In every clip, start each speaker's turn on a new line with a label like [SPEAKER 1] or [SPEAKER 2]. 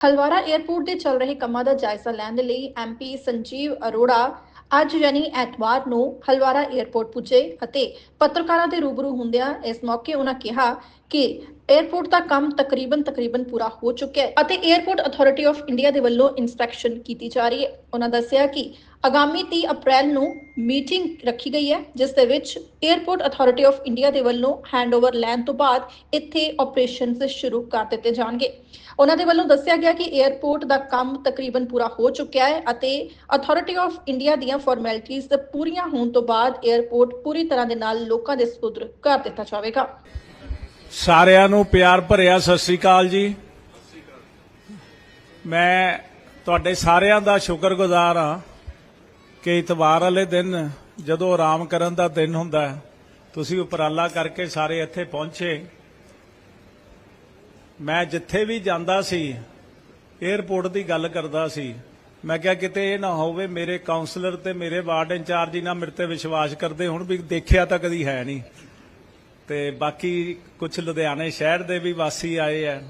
[SPEAKER 1] Halwara airport ਦੇ ਚੱਲ ਰਹੇ ਕੰਮਾਂ ਦਾ ਜਾਇਜ਼ਾ ਲੈਣ ਦੇ ਲਈ ਐਮਪੀ ਸੰਜੀਵ ਅਰੋੜਾ ਅੱਜ ਯਾਨੀ ਐਤਵਾਰ ਨੂੰ ਹਲਵਾਰਾ 에ਅਰਪੋਰਟ ਪੁੱਜੇ ਅਤੇ ਪੱਤਰਕਾਰਾਂ ਦੇ ਰੂਬਰੂ ਹੁੰਦਿਆਂ ਇਸ ਮੌਕੇ ਉਹਨਾਂ ਕਿਹਾ ਕਿ 에ਅਰਪੋਰਟ ਦਾ ਕੰਮ ਤਕਰੀਬਨ ਤਕਰੀਬਨ ਪੂਰਾ ਹੋ ਚੁੱਕਿਆ ਹੈ ਅਤੇ 에ਅਰਪੋਰਟ ਅਥਾਰਟੀ ਆਫ ਇੰਡੀਆ ਦੇ ਵੱਲੋਂ ਇਨਸਪੈਕਸ਼ਨ ਕੀਤੀ ਜਾ ਰਹੀ ਹੈ। ਉਹਨਾਂ ਦੱਸਿਆ ਕਿ ਆਗਾਮੀ 30 ਅਪ੍ਰੈਲ ਨੂੰ ਮੀਟਿੰਗ ਰੱਖੀ ਗਈ ਹੈ, ਜਿਸ ਦੇ ਵਿੱਚ 에ਅਰਪੋਰਟ ਅਥਾਰਟੀ ਆਫ ਇੰਡੀਆ ਦੇ ਵੱਲੋਂ ਹੈਂਡਓਵਰ ਲੈਣ ਤੋਂ ਬਾਅਦ ਇੱਥੇ ਆਪਰੇਸ਼ਨਸ ਸ਼ੁਰੂ ਕਰ ਦਿੱਤੇ ਜਾਣਗੇ। ਉਹਨਾਂ ਦੇ ਵੱਲੋਂ ਦੱਸਿਆ ਗਿਆ ਕਿ 에ਅਰਪੋਰਟ ਦਾ ਕੰਮ ਤਕਰੀਬਨ ਪੂਰਾ ਹੋ ਚੁੱਕਿਆ ਹੈ ਅਤੇ ਅਥਾਰਟੀ ਆਫ ਇੰਡੀਆ ਦੀਆਂ ਫਾਰਮੈਲਿਟੀਆਂ ਪੂਰੀਆਂ ਹੋਣ ਤੋਂ ਬਾਅਦ 에ਅਰਪੋਰਟ ਪੂਰੀ ਤਰ੍ਹਾਂ ਦੇ ਨਾਲ ਲੋਕਾਂ ਦੇ ਸਪੁੱਤਰ ਕਰ ਦਿੱਤਾ ਜਾਵੇਗਾ।
[SPEAKER 2] ਸਾਰਿਆਂ ਨੂੰ ਪਿਆਰ ਭਰਿਆ ਸਤਿ ਸ੍ਰੀ ਅਕਾਲ ਜੀ। ਮੈਂ ਤੁਹਾਡੇ ਸਾਰਿਆਂ ਦਾ ਸ਼ੁਕਰਗੁਜ਼ਾਰ ਹਾਂ ਕਿ ਇਤਵਾਰ ਵਾਲੇ ਦਿਨ ਜਦੋਂ ਆਰਾਮ ਕਰਨ ਦਾ ਦਿਨ ਹੁੰਦਾ ਹੈ, ਤੁਸੀਂ ਉਪਰਾਲਾ ਕਰਕੇ ਸਾਰੇ ਇੱਥੇ ਪਹੁੰਚੇ। ਮੈਂ ਜਿੱਥੇ ਵੀ ਜਾਂਦਾ ਸੀ 에ਅਰਪੋਰਟ ਦੀ ਗੱਲ ਕਰਦਾ ਸੀ। ਮੈਂ ਕਿਹਾ ਕਿਤੇ ਇਹ ਨਾ ਹੋਵੇ ਮੇਰੇ ਕਾਉਂਸਲਰ ਤੇ ਮੇਰੇ ਵਾਰਡ ਇੰਚਾਰਜ ਹੀ ਨਾ ਮੇਰੇ ਤੇ ਵਿਸ਼ਵਾਸ ਕਰਦੇ ਹੁਣ ਵੀ ਦੇਖਿਆ ਤਾਂ ਕਦੀ ਹੈ ਨਹੀਂ। ਤੇ ਬਾਕੀ ਕੁਝ ਲੁਧਿਆਣੇ ਸ਼ਹਿਰ ਦੇ ਵੀ ਵਾਸੀ ਆਏ ਆ।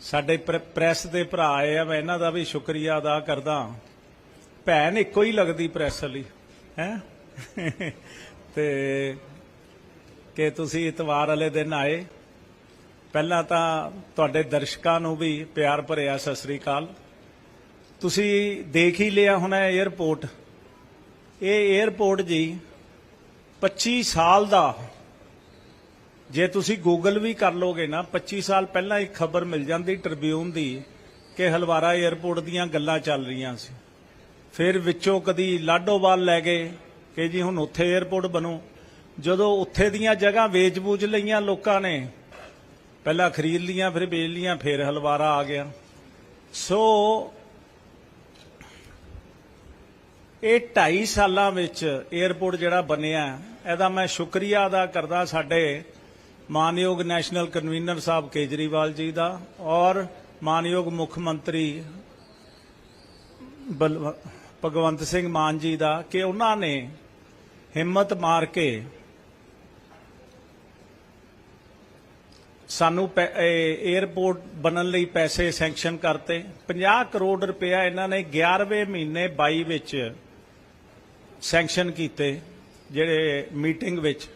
[SPEAKER 2] ਸਾਡੇ ਪ੍ਰ- ਪ੍ਰੈਸ ਦੇ ਭਰਾ ਆਏ ਆ, ਮੈਂ ਇਹਨਾਂ ਦਾ ਵੀ ਸ਼ੁਕਰੀਆ ਅਦਾ ਕਰਦਾ। ਭੈਣ ਇੱਕੋ ਹੀ ਲੱਗਦੀ ਪ੍ਰੈਸ ਵਾਲੀ, ਹੈ? ਤੇ ਕਿ ਤੁਸੀਂ ਇਤਵਾਰ ਵਾਲੇ ਦਿਨ ਆਏ। ਪਹਿਲਾਂ ਤਾਂ ਤੁਹਾਡੇ ਦਰਸ਼ਕਾਂ ਨੂੰ ਵੀ ਪਿਆਰ ਭਰਿਆ ਸਤਿ ਸ੍ਰੀ ਅਕਾਲ। ਤੁਸੀਂ ਦੇਖ ਹੀ ਲਿਆ ਹੁਣ 에ਅਰਪੋਰਟ ਇਹ 에ਅਰਪੋਰਟ ਜੀ 25 ਸਾਲ ਦਾ, ਜੇ ਤੁਸੀਂ ਗੂਗਲ ਵੀ ਕਰ ਲੋਗੇ ਨਾ 25 ਸਾਲ ਪਹਿਲਾਂ ਇੱਕ ਖਬਰ ਮਿਲ ਜਾਂਦੀ ਟ੍ਰਿਬਿਊਨ ਦੀ ਕਿ ਹਲਵਾਰਾ 에ਅਰਪੋਰਟ ਦੀਆਂ ਗੱਲਾਂ ਚੱਲ ਰਹੀਆਂ ਸੀ। ਫਿਰ ਵਿੱਚੋਂ ਕਦੀ ਲਾਡੋਵਾਲ ਲੈ ਗਏ ਕਿ ਜੀ ਹੁਣ ਉੱਥੇ 에ਅਰਪੋਰਟ ਬਣੋ। ਜਦੋਂ ਉੱਥੇ ਦੀਆਂ ਜਗ੍ਹਾ ਵੇਚ-ਬੂਝ ਲਈਆਂ ਲੋਕਾਂ ਨੇ, ਪਹਿਲਾਂ ਖਰੀਦ ਲੀਆਂ, ਫਿਰ ਵੇਚ ਲੀਆਂ, ਫਿਰ ਹਲਵਾਰਾ ਆ ਗਿਆ। ਸੋ ਇਹ 2.5 ਸਾਲਾਂ ਵਿੱਚ 에ਅਰਪੋਰਟ ਜਿਹੜਾ ਬਣਿਆ, ਇਹਦਾ ਮੈਂ ਸ਼ੁਕਰੀਆ ਅਦਾ ਕਰਦਾ ਸਾਡੇ ਮਾਨਯੋਗ ਨੈਸ਼ਨਲ ਕਨਵੀਨਰ ਸਾਹਿਬ ਕੇਜਰੀਵਾਲ ਜੀ ਦਾ ਔਰ ਮਾਨਯੋਗ ਮੁੱਖ ਮੰਤਰੀ ਬਲ- ਭਗਵੰਤ ਸਿੰਘ ਮਾਨ ਜੀ ਦਾ ਕਿ ਉਹਨਾਂ ਨੇ ਹਿੰਮਤ ਮਾਰ ਕੇ ਸਾਨੂੰ ਪੈ- ਇਹ ਬਣਨ ਲਈ ਪੈਸੇ ਸੈਂਕਸ਼ਨ ਕਰਤੇ। 50 ਕਰੋੜ ਰੁਪਇਆ ਇਹਨਾਂ ਨੇ 11ਵੇਂ ਮਹੀਨੇ 22 ਵਿੱਚ ਸੈਂਕਸ਼ਨ ਕੀਤੇ, ਜਿਹੜੇ ਮੀਟਿੰਗ ਵਿੱਚ।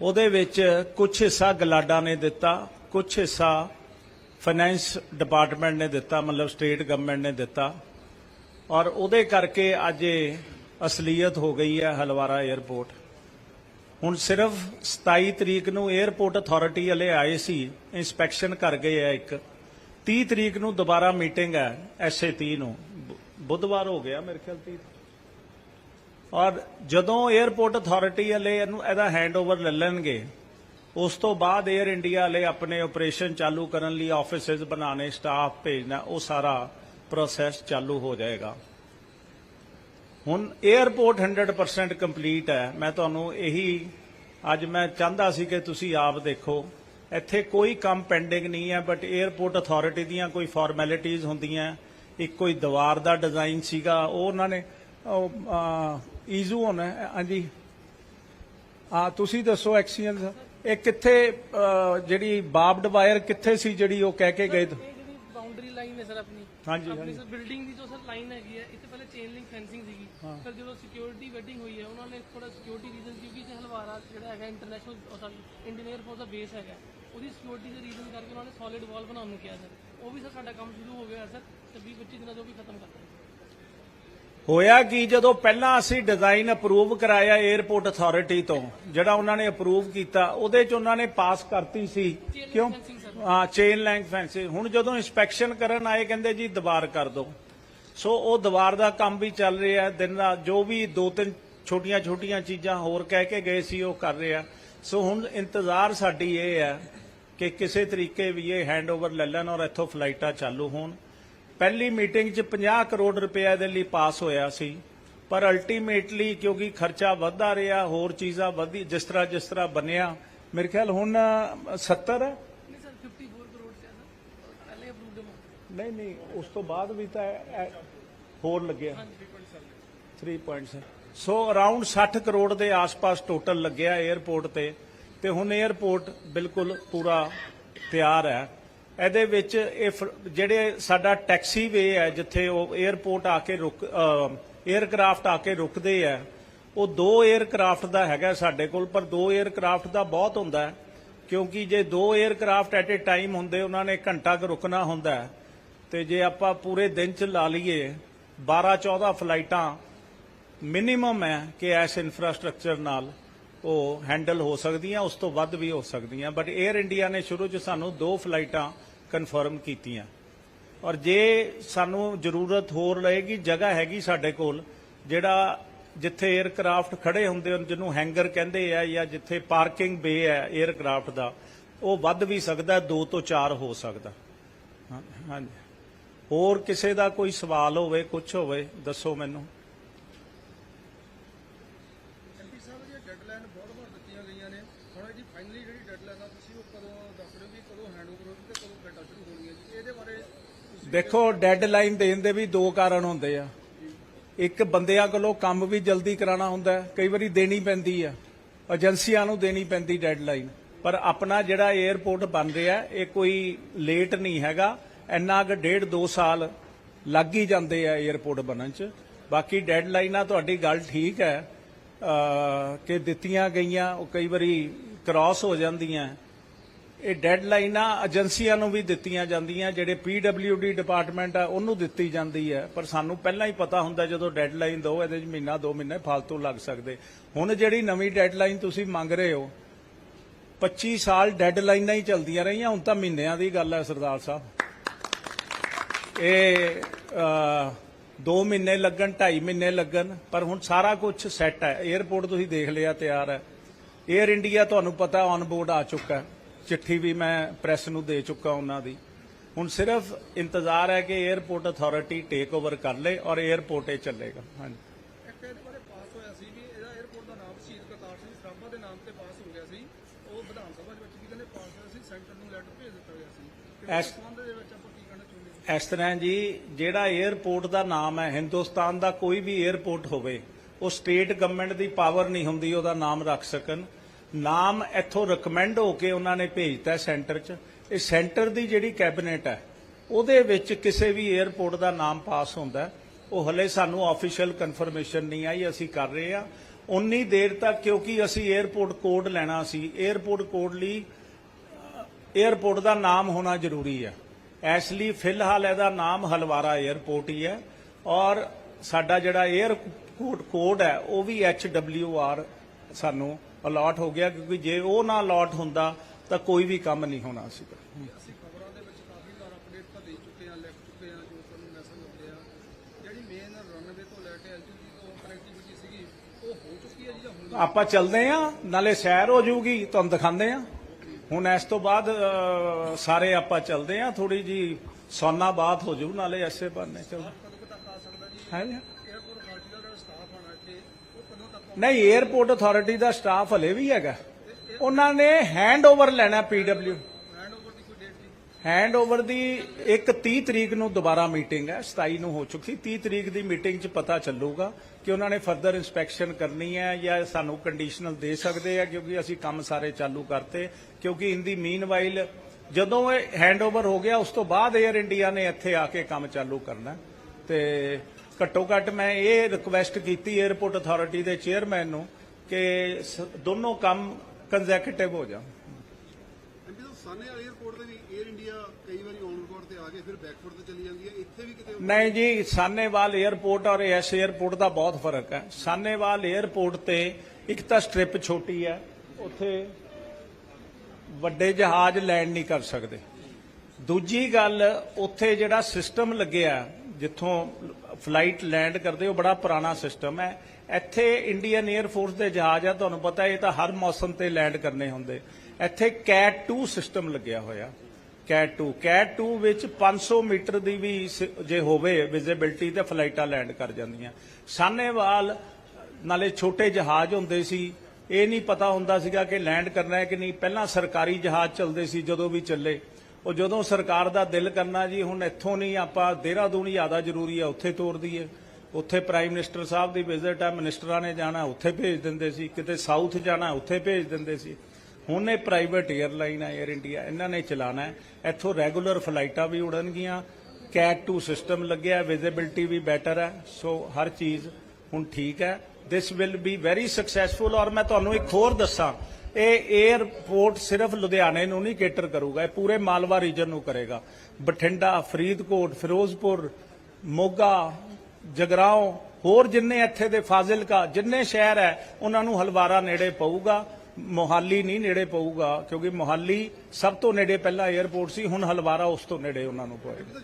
[SPEAKER 2] ਉਹਦੇ ਵਿੱਚ ਕੁਝ ਹਿੱਸਾ ਗਲਾਡਾ ਨੇ ਦਿੱਤਾ ਕੁਝ ਹਿੱਸਾ ਫਾਈਨੈਂਸ ਡਿਪਾਰਟਮੈਂਟ ਨੇ ਦਿੱਤਾ, ਮਤਲਬ ਸਟੇਟ ਗਵਰਨਮੈਂਟ ਨੇ ਦਿੱਤਾ। ਔਰ ਉਹਦੇ ਕਰਕੇ ਅੱਜ ਇਹ ਅਸਲੀਅਤ ਹੋ ਗਈ ਹੈ ਹਲਵਾਰਾ 에ਅਰਪੋਰਟ ਹੁਣ ਸਿਰਫ 27 ਤਰੀਕ ਨੂੰ 에ਅਰਪੋਰਟ ਅਥਾਰਟੀ ਵਾਲੇ ਆਏ ਸੀ, ਇਨਸਪੈਕਸ਼ਨ ਕਰ ਗਏ ਆ ਇੱਕ। 30 ਤਰੀਕ ਨੂੰ ਦੁਬਾਰਾ ਮੀਟਿੰਗ ਹੈ ਐਸਏ 30 ਨੂੰ। ਬੁੱਧਵਾਰ ਹੋ ਗਿਆ ਮੇਰੇ ਖਿਆਲ 30 ਔਰ ਜਦੋਂ 에ਅਰਪੋਰਟ ਅਥਾਰਟੀ ਵਾਲੇ ਇਹਨੂੰ, ਇਹਦਾ ਹੈਂਡਓਵਰ ਲੈ ਲੈਣਗੇ, ਉਸ ਤੋਂ ਬਾਅਦ 에ਅਰ ਇੰਡੀਆ ਵਾਲੇ ਆਪਣੇ ਆਪਰੇਸ਼ਨ ਚਾਲੂ ਕਰਨ ਲਈ ਆਫਿਸਸ ਬਣਾਉਣੇ ਸਟਾਫ ਭੇਜਣਾ, ਉਹ ਸਾਰਾ ਪ੍ਰੋਸੈਸ ਚਾਲੂ ਹੋ ਜਾਏਗਾ। ਹੁਣ 에ਅਰਪੋਰਟ 100% ਕੰਪਲੀਟ ਹੈ। ਮੈਂ ਤੁਹਾਨੂੰ ਇਹੀ ਅੱਜ ਮੈਂ ਚਾਹੁੰਦਾ ਸੀ ਕਿ ਤੁਸੀਂ ਆਪ ਦੇਖੋ। ਇੱਥੇ ਕੋਈ ਕੰਮ ਪੈਂਡਿੰਗ ਨਹੀਂ ਹੈ ਬਟ 에ਅਰਪੋਰਟ ਅਥਾਰਟੀ ਦੀਆਂ ਕੋਈ ਫਾਰਮੈਲਿਟੀਆਂ ਹੁੰਦੀਆਂ। ਇੱਕ ਕੋਈ ਦੀਵਾਰ ਦਾ ਡਿਜ਼ਾਈਨ ਸੀਗਾ, ਉਹ ਉਹਨਾਂ ਨੇ ਈਜ਼ੂ ਹੋਣਾ ਹਾਂਜੀ। ਆ, ਤੁਸੀਂ ਦੱਸੋ ਐਕਸੀਅਨ ਇਹ ਕਿੱਥੇ ਜਿਹੜੀ ਬਾਬਡ ਵਾਇਰ ਕਿੱਥੇ ਸੀ ਜਿਹੜੀ ਉਹ ਕਹਿ ਕੇ ਗਏ?
[SPEAKER 3] ਬਾਉਂਡਰੀ ਲਾਈਨ ਹੈ ਸਰ ਆਪਣੀ।
[SPEAKER 2] ਹਾਂਜੀ,
[SPEAKER 3] ਆਪਣੀ
[SPEAKER 2] ਹਾਂਜੀ।
[SPEAKER 3] ਸਰ ਬਿਲਡਿੰਗ ਦੀ ਜੋ ਸਰ ਲਾਈਨ ਹੈਗੀ ਹੈ ਇੱਥੇ ਪਹਿਲੇ ਚੇਨ ਲਿੰਕ ਫੈਂਸਿੰਗ ਸੀਗੀ। ਫਿਰ ਜਦੋਂ ਸਿਕਿਉਰਿਟੀ ਵੈਟਿੰਗ ਹੋਈ ਹੈ ਉਹਨਾਂ ਨੇ ਥੋੜਾ ਸਿਕਿਉਰਿਟੀ ਰੀਜ਼ਨ ਕਿਉਂਕਿ ਇੱਥੇ ਹਲਵਾਰਾ ਜਿਹੜਾ ਹੈਗਾ international sorry Indian air force ਦਾ ਬੇਸ ਹੈਗਾ। ਉਹਦੀ ਸਿਕਿਉਰਿਟੀ ਦੇ ਰੀਜ਼ਨ ਕਰਕੇ ਉਹਨਾਂ ਨੇ ਸੋਲਿਡ ਵਾਲ ਬਣਾਉਣ ਨੂੰ ਕਿਹਾ ਸਰ ਉਹ ਵੀ ਸਰ ਸਾਡਾ ਕੰਮ ਸ਼ੁਰੂ ਹੋ ਗਿਆ ਸਰ ਤੇ 20 25 ਦਿਨਾਂ ਤੋਂ ਉਹ ਵੀ ਖਤਮ ਕਰ ਦਾਂਗੇ
[SPEAKER 2] ਹੋਇਆ ਕੀ ਜਦੋਂ ਪਹਿਲਾਂ ਅਸੀਂ ਡਿਜ਼ਾਈਨ ਅਪਰੂਵ ਕਰਾਇਆ 에ਅਰਪੋਰਟ ਅਥਾਰਟੀ ਤੋਂ ਜਿਹੜਾ ਉਹਨਾਂ ਨੇ ਅਪਰੂਵ ਕੀਤਾ ਉਹਦੇ ਚ ਉਹਨਾਂ ਨੇ ਪਾਸ ਕਰਤੀ ਸੀ ਕਿਉਂ। ਹਾਂ ਚੇਨ ਲੈਂਕ ਫੈਂਸਿੰਗ ਹੁਣ ਜਦੋਂ ਇਨਸਪੈਕਸ਼ਨ ਕਰਨ ਆਏ ਕਹਿੰਦੇ ਜੀ ਦੀਵਾਰ ਕਰ ਦਿਓ। ਸੋ ਉਹ ਦੀਵਾਰ ਦਾ ਕੰਮ ਵੀ ਚੱਲ ਰਿਹਾ ਦਿਨ ਰਾਤ ਜੋ ਵੀ ਦੋ ਤਿੰਨ ਛੋਟੀਆਂ ਛੋਟੀਆਂ ਚੀਜ਼ਾਂ ਹੋਰ ਕਹਿ ਕੇ ਗਏ ਸੀ ਉਹ ਕਰ ਰਿਹਾ। ਸੋ ਹੁਣ ਇੰਤਜ਼ਾਰ ਸਾਡੀ ਇਹ ਹੈ ਕਿ ਕਿਸੇ ਤਰੀਕੇ ਵੀ ਇਹ ਹੈਂਡਓਵਰ ਲੈ ਲੈਣ ਔਰ ਇੱਥੋਂ ਫਲਾਈਟਾਂ ਚਾਲੂ ਹੋਣ। ਪਹਿਲੀ ਮੀਟਿੰਗ 'ਚ 50 ਕਰੋੜ ਰੁਪਏ ਦੇ ਲਈ ਪਾਸ ਹੋਇਆ ਸੀ ਪਰ ਅਲਟੀਮੇਟਲੀ ਕਿਉਂਕਿ ਖਰਚਾ ਵੱਧਦਾ ਰਿਹਾ ਹੋਰ ਚੀਜ਼ਾਂ ਵਧੀ ਜਿਸ ਤਰ੍ਹਾਂ ਜਿਸ ਤਰ੍ਹਾਂ ਬਣਿਆ ਮੇਰੇ ਖਿਆਲ ਹੁਣ 70 ਹੈ
[SPEAKER 3] ਨਹੀਂ ਸਰ 54 ਕਰੋੜ ਸੀ ਸਰ ਪਹਿਲੇ ਅਪਰੂਵਡ ਅਮਾਉਂਟ
[SPEAKER 2] ਨਹੀਂ ਨਹੀਂ ਉਸ ਤੋਂ ਬਾਅਦ ਵੀ ਤਾਂ ਹੋਰ ਲੱਗਿਆ। 3.7 ਸੋ ਅਰਾਊਂਡ 60 ਕਰੋੜ ਦੇ ਆਸ-ਪਾਸ ਟੋਟਲ ਲੱਗਿਆ 에ਅਰਪੋਰਟ ਤੇ ਤੇ ਹੁਣ 에ਅਰਪੋਰਟ ਬਿਲਕੁਲ ਪੂਰਾ ਤਿਆਰ ਹੈ। ਇਹਦੇ ਵਿੱਚ ਇਹ ਜਿਹੜੇ ਸਾਡਾ ਟੈਕਸੀ ਵੇ ਹੈ, ਜਿੱਥੇ ਉਹ 에어ਪੋਰਟ ਆ ਕੇ ਰੁਕ 에ਅਰਕ੍ਰਾਫਟ ਆ ਕੇ ਰੁਕਦੇ ਆ, ਉਹ ਦੋ 에ਅਰਕ੍ਰਾਫਟ ਦਾ ਹੈਗਾ ਸਾਡੇ ਕੋਲ, ਪਰ ਦੋ 에ਅਰਕ੍ਰਾਫਟ ਦਾ ਬਹੁਤ ਹੁੰਦਾ ਕਿਉਂਕਿ ਜੇ ਦੋ 에ਅਰਕ੍ਰਾਫਟ ਐਟ ਏ ਟਾਈਮ ਹੁੰਦੇ, ਉਹਨਾਂ ਨੇ ਘੰਟਾ ਕੁ ਰੁਕਣਾ ਹੁੰਦਾ ਤੇ ਜੇ ਆਪਾਂ ਪੂਰੇ ਦਿਨ ਚ ਲਾ ਲਈਏ 12 14 ਫਲਾਈਟਾਂ ਮਿਨੀਮਮ ਹੈ ਕਿ ਐਸ ਇਨਫਰਾਸਟ੍ਰਕਚਰ ਨਾਲ। ਉਹ ਹੈਂਡਲ ਹੋ ਸਕਦੀਆਂ, ਉਸ ਤੋਂ ਵੱਧ ਵੀ ਹੋ ਸਕਦੀਆਂ। ਬਟ 에ਅਰ ਇੰਡੀਆ ਨੇ ਸ਼ੁਰੂ 'ਚ ਸਾਨੂੰ ਦੋ ਫਲਾਈਟਾਂ ਕਨਫਰਮ ਕੀਤੀਆਂ। ਔਰ ਜੇ ਸਾਨੂੰ ਜ਼ਰੂਰਤ ਹੋਰ ਰਹੇਗੀ, ਜਗ੍ਹਾ ਹੈਗੀ ਸਾਡੇ ਕੋਲ, ਜਿਹੜਾ ਜਿੱਥੇ 에ਅਰਕ੍ਰਾਫਟ ਖੜੇ ਹੁੰਦੇ ਹਨ, ਜਿਹਨੂੰ ਹੈਂਗਰ ਕਹਿੰਦੇ ਆ, ਜਾਂ ਜਿੱਥੇ ਪਾਰਕਿੰਗ ਬੇ ਹੈ 에ਅਰਕ੍ਰਾਫਟ ਦਾ, ਉਹ ਵੱਧ ਵੀ ਸਕਦਾ, ਦੋ ਤੋਂ ਚਾਰ ਹੋ ਸਕਦਾ। ਹਾਂਜੀ। ਹੋਰ ਕਿਸੇ ਦਾ ਕੋਈ ਸਵਾਲ ਹੋਵੇ ਕੁਝ ਹੋਵੇ, ਦੱਸੋ ਮੈਨੂੰ।
[SPEAKER 4] ਫਾਈਨਲੀ ਜਿਹੜੀ ਡੈਡਲਾਈਨ ਆ, ਤੁਸੀਂ ਉਹ ਕਦੋਂ ਦੱਸ ਰਹੇ ਵੀ ਕਦੋਂ ਹੈਂਡਓਵਰ ਹੋਊਗੀ ਤੇ ਕਦੋਂ ਘੰਟਾ ਸ਼ੁਰੂ ਹੋਣੀ ਹੈ ਜੀ? ਇਹਦੇ ਬਾਰੇ
[SPEAKER 2] ਦੇਖੋ ਡੈਡਲਾਈਨ ਦੇਣ ਦੇ ਵੀ ਦੋ ਕਾਰਨ ਹੁੰਦੇ ਆ। ਇੱਕ, ਬੰਦਿਆਂ ਕੋਲੋਂ ਕੰਮ ਵੀ ਜਲਦੀ ਕਰਾਉਣਾ ਹੁੰਦਾ ਕਈ ਵਾਰੀ ਦੇਣੀ ਪੈਂਦੀ ਆ। ਏਜੰਸੀਆਂ ਨੂੰ ਦੇਣੀ ਪੈਂਦੀ ਡੈਡਲਾਈਨ ਪਰ ਆਪਣਾ ਜਿਹੜਾ 에ਅਰਪੋਰਟ ਬਣ ਰਿਹਾ ਇਹ ਕੋਈ ਲੇਟ ਨਹੀਂ ਹੈਗਾ। ਇੰਨਾ ਕੁ ਡੇਢ ਦੋ ਸਾਲ ਲੱਗ ਹੀ ਜਾਂਦੇ ਆ 에ਅਰਪੋਰਟ ਬਣਨ ਚ। ਬਾਕੀ ਡੈਡਲਾਈਨਾਂ ਤੁਹਾਡੀ ਗੱਲ ਠੀਕ ਹੈ। ਕਿ ਦਿੱਤੀਆਂ ਗਈਆਂ, ਉਹ ਕਈ ਵਾਰੀ ਕ੍ਰਾਸ ਹੋ ਜਾਂਦੀਆਂ। ਇਹ ਡੈਡਲਾਈਨਾਂ ਏਜੰਸੀਆਂ ਨੂੰ ਵੀ ਦਿੱਤੀਆਂ ਜਾਂਦੀਆਂ, ਜਿਹੜੇ ਪੀਡਬਲਯੂਡੀ ਡਿਪਾਰਟਮੈਂਟ ਆ, ਉਹਨੂੰ ਦਿੱਤੀ ਜਾਂਦੀ ਹੈ ਪਰ ਸਾਨੂੰ ਪਹਿਲਾਂ ਹੀ ਪਤਾ ਹੁੰਦਾ ਜਦੋਂ ਡੈਡਲਾਈਨ ਦੋ, ਇਹਦੇ ਵਿੱਚ ਮਹੀਨਾ, ਦੋ ਮਹੀਨੇ ਫालतू ਲੱਗ ਸਕਦੇ। ਹੁਣ ਜਿਹੜੀ ਨਵੀਂ ਡੈਡਲਾਈਨ ਤੁਸੀਂ ਮੰਗ ਰਹੇ ਹੋ 25 ਸਾਲ ਡੈਡਲਾਈਨਾਂ ਹੀ ਚਲਦੀਆਂ ਰਹੀਆਂ, ਹੁਣ ਤਾਂ ਮਹੀਨਿਆਂ ਦੀ ਗੱਲ ਹੈ ਸਰਦਾਰ ਸਾਹਿਬ। ਇਹ ਦੋ ਮਹੀਨੇ ਲੱਗਣ, ਢਾਈ ਮਹੀਨੇ ਲੱਗਣ, ਪਰ ਹੁਣ ਸਾਰਾ ਕੁਝ ਸੈੱਟ ਹੈ 에어ਪੋਰਟ ਤੁਸੀਂ ਦੇਖ ਲਿਆ, ਤਿਆਰ ਹੈ ਏਅਰ ਇੰਡੀਆ ਤੁਹਾਨੂੰ ਪਤਾ ਔਨ ਬੋਰਡ ਆ ਚੁੱਕਾ ਚਿੱਠੀ ਵੀ ਮੈਂ ਪ੍ਰੈਸ ਨੂੰ ਦੇ ਚੁੱਕਾ ਉਹਨਾਂ ਦੀ। ਹੁਣ ਸਿਰਫ ਇੰਤਜ਼ਾਰ ਹੈ ਕਿ 에ਅਰਪੋਰਟ ਅਥਾਰਟੀ ਟੇਕ ਓਵਰ ਕਰ ਲੇ ਔਰ 에ਅਰਪੋਰਟ ਇਹ ਚੱਲੇਗਾ। ਹਾਂਜੀ।
[SPEAKER 4] ਇਸ
[SPEAKER 2] ਤਰ੍ਹਾਂ ਜੀ ਜਿਹੜਾ 에ਅਰਪੋਰਟ ਦਾ ਨਾਮ ਹੈ ਹਿੰਦੁਸਤਾਨ ਦਾ ਕੋਈ ਵੀ 에ਅਰਪੋਰਟ ਹੋਵੇ ਉਹ ਸਟੇਟ ਗਵਰਨਮੈਂਟ ਦੀ ਪਾਵਰ ਨਹੀਂ ਹੁੰਦੀ ਉਹਦਾ ਨਾਮ ਰੱਖ ਸਕਣ। ਨਾਮ ਇੱਥੋਂ ਰეკਮੈਂਡ ਹੋ ਕੇ ਉਹਨਾਂ ਨੇ ਭੇਜਤਾ ਸੈਂਟਰ 'ਚ। ਇਹ ਸੈਂਟਰ ਦੀ ਜਿਹੜੀ ਕੈਬਨਿਟ ਹੈ, ਉਹਦੇ ਵਿੱਚ ਕਿਸੇ ਵੀ 에어ਪੋਰਟ ਦਾ ਨਾਮ ਪਾਸ ਹੁੰਦਾ ਉਹ ਹਲੇ ਸਾਨੂੰ ਆਫੀਸ਼ੀਅਲ ਕਨਫਰਮੇਸ਼ਨ ਨਹੀਂ ਆਈ, ਅਸੀਂ ਕਰ ਰਹੇ ਆ ਉਨੀ ਦੇਰ ਤੱਕ, ਕਿਉਂਕਿ ਅਸੀਂ 에어ਪੋਰਟ ਕੋਡ ਲੈਣਾ ਸੀ 에어ਪੋਰਟ ਕੋਡ ਲਈ 에어ਪੋਰਟ ਦਾ ਨਾਮ ਹੋਣਾ ਜ਼ਰੂਰੀ ਹੈ। ਇਸ ਲਈ ਫਿਲਹਾਲ ਇਹਦਾ ਨਾਮ ਹਲਵਾਰਾ 에어ਪੋਰਟ ਹੀ ਹੈ। ਔਰ ਸਾਡਾ ਜਿਹੜਾ 에어ਪੋਰਟ ਕੋਡ ਹੈ, ਉਹ ਵੀ HWR ਸਾਨੂੰ ਅਲਾਟ ਹੋ ਗਿਆ ਕਿਉਂਕਿ ਜੇ ਉਹ ਨਾ ਅਲਾਟ ਹੁੰਦਾ ਤਾਂ ਕੋਈ ਵੀ ਕੰਮ ਨਹੀਂ ਹੋਣਾ ਸੀ।
[SPEAKER 4] ਅਸੀਂ ਖਬਰਾਂ ਦੇ ਵਿੱਚ ਕਾਫੀ ਵਾਰ ਅਪਡੇਟ ਤਾਂ ਦੇ ਚੁੱਕੇ ਹਾਂ ਲਿਖ ਚੁੱਕੇ ਹਾਂ ਜੋ ਸਾਨੂੰ ਮੈਸੇਜ ਮਿਲਦੇ ਆ ਜਿਹੜੀ ਮੇਨ ਰਨਵੇ ਤੋਂ ਲੈ ਕੇ ਐਲਟੀਜੀ ਤੋਂ ਕਨੈਕਟੀਵਿਟੀ ਸੀਗੀ ਉਹ ਹੋ ਚੁੱਕੀ ਹੈ ਜੀ ਜਾਂ ਹੁਣ
[SPEAKER 2] ਆਪਾਂ ਚੱਲਦੇ ਆ ਨਾਲੇ ਸੈਰ ਹੋ ਜਾਊਗੀ ਤੁਹਾਨੂੰ ਦਿਖਾਉਂਦੇ ਆ। ਹੁਣ ਇਸ ਤੋਂ ਬਾਅਦ ਸਾਰੇ ਆਪਾਂ ਚੱਲਦੇ ਆ ਥੋੜੀ ਜੀ ਸੌਨਾ ਬਾਤ ਹੋ ਜਾਊ ਨਾਲੇ ਐਸੇ ਬੰਨੇ ਚੱਲ
[SPEAKER 4] ਕਦੋਂ ਕੁ ਤੱਕ ਆ ਸਕਦਾ ਜੀ?
[SPEAKER 2] ਹੈ ਜੀ
[SPEAKER 4] 에어ਪੋਰਟ ਅਥਾਰਟੀ ਦਾ ਜਿਹੜਾ ਸਟਾਫ ਆਣਾ ਇੱਥੇ ਉਹ ਕਦੋਂ ਤੱਕ
[SPEAKER 2] ਨਹੀਂ 에ਅਰਪੋਰਟ ਅਥਾਰਟੀ ਦਾ ਸਟਾਫ ਹਲੇ ਵੀ ਹੈਗਾ। ਉਹਨਾਂ ਨੇ ਹੈਂਡ ਓਵਰ ਲੈਣਾ ਪੀਡਬਲਿਊ
[SPEAKER 4] ਹੈਂਡਓਵਰ ਦੀ ਕੋਈ
[SPEAKER 2] ਦੀ ਇੱਕ 30 ਤਰੀਕ ਨੂੰ ਦੁਬਾਰਾ ਮੀਟਿੰਗ ਹੈ 27 ਨੂੰ ਹੋ ਚੁੱਕੀ। 30 ਤਰੀਕ ਦੀ ਮੀਟਿੰਗ 'ਚ ਪਤਾ ਚੱਲੂਗਾ ਕਿ ਉਹਨਾਂ ਨੇ ਫਰਦਰ ਇਨਸਪੈਕਸ਼ਨ ਕਰਨੀ ਹੈ ਜਾਂ ਸਾਨੂੰ ਕੰਡੀਸ਼ਨਲ ਦੇ ਸਕਦੇ ਆ, ਕਿਉਂਕਿ ਅਸੀਂ ਕੰਮ ਸਾਰੇ ਚਾਲੂ ਕਰਤੇ। ਕਿਉਂਕਿ ਇਨ ਦੀ ਮੀਨਵਾਈਲ ਜਦੋਂ ਇਹ ਹੈਂਡਓਵਰ ਹੋ ਗਿਆ, ਉਸ ਤੋਂ ਬਾਅਦ 에ਅਰ ਇੰਡੀਆ ਨੇ ਇੱਥੇ ਆ ਕੇ ਕੰਮ ਚਾਲੂ ਕਰਨਾ। ਤੇ ਘੱਟੋ ਘੱਟ ਮੈਂ ਇਹ ਰਿਕੁਐਸਟ ਕੀਤੀ 에어ਪੋਰਟ ਅਥਾਰਟੀ ਦੇ ਚੇਅਰਮੈਨ ਨੂੰ ਕਿ ਦੋਨੋਂ ਕੰਮ ਕੰਜ਼ੈਕਟਿਵ ਹੋ ਜਾਣ। ਨਹੀਂ ਜੀ ਸਾਨੇਵਾਲ 에어ਪੋਰਟ ਔਰ ਐਸ 에어ਪੋਰਟ ਦਾ ਬਹੁਤ ਫ਼ਰਕ ਹੈ। ਸਾਨੇਵਾਲ 에어ਪੋਰਟ ਤੇ ਇੱਕ ਤਾਂ ਸਟ੍ਰਿਪ ਛੋਟੀ ਹੈ ਉੱਥੇ ਵੱਡੇ ਜਹਾਜ਼ ਲੈਂਡ ਨਹੀਂ ਕਰ ਸਕਦੇ। ਦੂਜੀ ਗੱਲ ਉੱਥੇ ਜਿਹੜਾ ਸਿਸਟਮ ਲੱਗਿਆ ਜਿੱਥੋਂ ਫਲਾਈਟ ਲੈਂਡ ਕਰਦੇ, ਉਹ ਬੜਾ ਪੁਰਾਣਾ ਸਿਸਟਮ ਹੈ। ਇੱਥੇ ਇੰਡੀਅਨ 에ਅਰ ਫੋਰਸ ਦੇ ਜਹਾਜ਼ ਆ, ਤੁਹਾਨੂੰ ਪਤਾ ਇਹ ਤਾਂ ਹਰ ਮੌਸਮ ਤੇ ਲੈਂਡ ਕਰਨੇ ਹੁੰਦੇ। ਇੱਥੇ ਕੈਟ 2 ਸਿਸਟਮ ਲੱਗਿਆ ਹੋਇਆ। ਕੈਟ 2 ਕੈਟ 2 ਵਿੱਚ 500 ਮੀਟਰ ਦੀ ਵੀ ਜੇ ਹੋਵੇ ਵਿਜ਼ਿਬਿਲਟੀ ਤੇ ਫਲਾਈਟਾਂ ਲੈਂਡ ਕਰ ਜਾਂਦੀਆਂ। ਸਾਨੇਵਾਲ ਨਾਲੇ ਛੋਟੇ ਜਹਾਜ਼ ਹੁੰਦੇ ਸੀ, ਇਹ ਨਹੀਂ ਪਤਾ ਹੁੰਦਾ ਸੀਗਾ ਕਿ ਲੈਂਡ ਕਰਨਾ ਹੈ ਕਿ ਨਹੀਂ। ਪਹਿਲਾਂ ਸਰਕਾਰੀ ਜਹਾਜ਼ ਚੱਲਦੇ ਸੀ ਜਦੋਂ ਵੀ ਚੱਲੇ। ਉਹ ਜਦੋਂ ਸਰਕਾਰ ਦਾ ਦਿਲ ਕਰਨਾ ਜੀ, ਹੁਣ ਇੱਥੋਂ ਨਹੀਂ ਆਪਾਂ ਦੇਹਰਾਦੂਨ ਜ਼ਿਆਦਾ ਜ਼ਰੂਰੀ ਹੈ ਉੱਥੇ ਤੋਰ ਦਈਏ। ਉੱਥੇ ਪ੍ਰਾਈਮ ਮਿਨਿਸਟਰ ਸਾਹਿਬ ਦੀ ਵਿਜ਼ਿਟ ਹੈ ਮਿਨਿਸਟਰਾਂ ਨੇ ਜਾਣਾ, ਉੱਥੇ ਭੇਜ ਦਿੰਦੇ ਸੀ। ਕਿਤੇ ਸਾਊਥ ਜਾਣਾ, ਉੱਥੇ ਭੇਜ ਦਿੰਦੇ ਸੀ। ਹੁਣ ਇਹ ਪ੍ਰਾਈਵੇਟ 에ਅਰਲਾਈਨ ਹੈ 에ਅਰ ਇੰਡੀਆ ਇਹਨਾਂ ਨੇ ਚਲਾਣਾ ਇੱਥੋਂ ਰੈਗੂਲਰ ਫਲਾਈਟਾਂ ਵੀ ਉਡਣਗੀਆਂ, ਕੈਟ 2 ਸਿਸਟਮ ਲੱਗਿਆ ਵਿਜ਼ਿਬਿਲਟੀ ਵੀ ਬੈਟਰ ਹੈ। ਸੋ ਹਰ ਚੀਜ਼ ਹੁਣ ਠੀਕ ਹੈ। This will be very successful ਔਰ ਮੈਂ ਤੁਹਾਨੂੰ ਇੱਕ ਹੋਰ ਦੱਸਾਂ। ਇਹ 에ਅਰਪੋਰਟ ਸਿਰਫ ਲੁਧਿਆਣੇ ਨੂੰ ਨਹੀਂ ਕੇਟਰ ਕਰੂਗਾ, ਇਹ ਪੂਰੇ ਮਾਲਵਾ ਰੀਜਨ ਨੂੰ ਕਰੇਗਾ। ਬਠਿੰਡਾ, ਫਰੀਦਕੋਟ, ਫਿਰੋਜ਼ਪੁਰ, ਮੋਗਾ, ਜਗਰਾਉਂ, ਹੋਰ ਜਿੰਨੇ ਇੱਥੇ ਦੇ ਫਾਜ਼ਿਲਕਾ, ਜਿੰਨੇ ਸ਼ਹਿਰ ਹੈ, ਉਹਨਾਂ ਨੂੰ ਹਲਵਾਰਾ ਨੇੜੇ ਪਊਗਾ, ਮੋਹਾਲੀ ਨਹੀਂ ਨੇੜੇ ਪਊਗਾ, ਕਿਉਂਕਿ ਮੋਹਾਲੀ ਸਭ ਤੋਂ ਨੇੜੇ ਪਹਿਲਾਂ 에ਅਰਪੋਰਟ ਸੀ, ਹੁਣ ਹਲਵਾਰਾ ਉਸ ਤੋਂ ਨੇੜੇ ਉਹਨਾਂ ਨੂੰ ਪਵੇਗਾ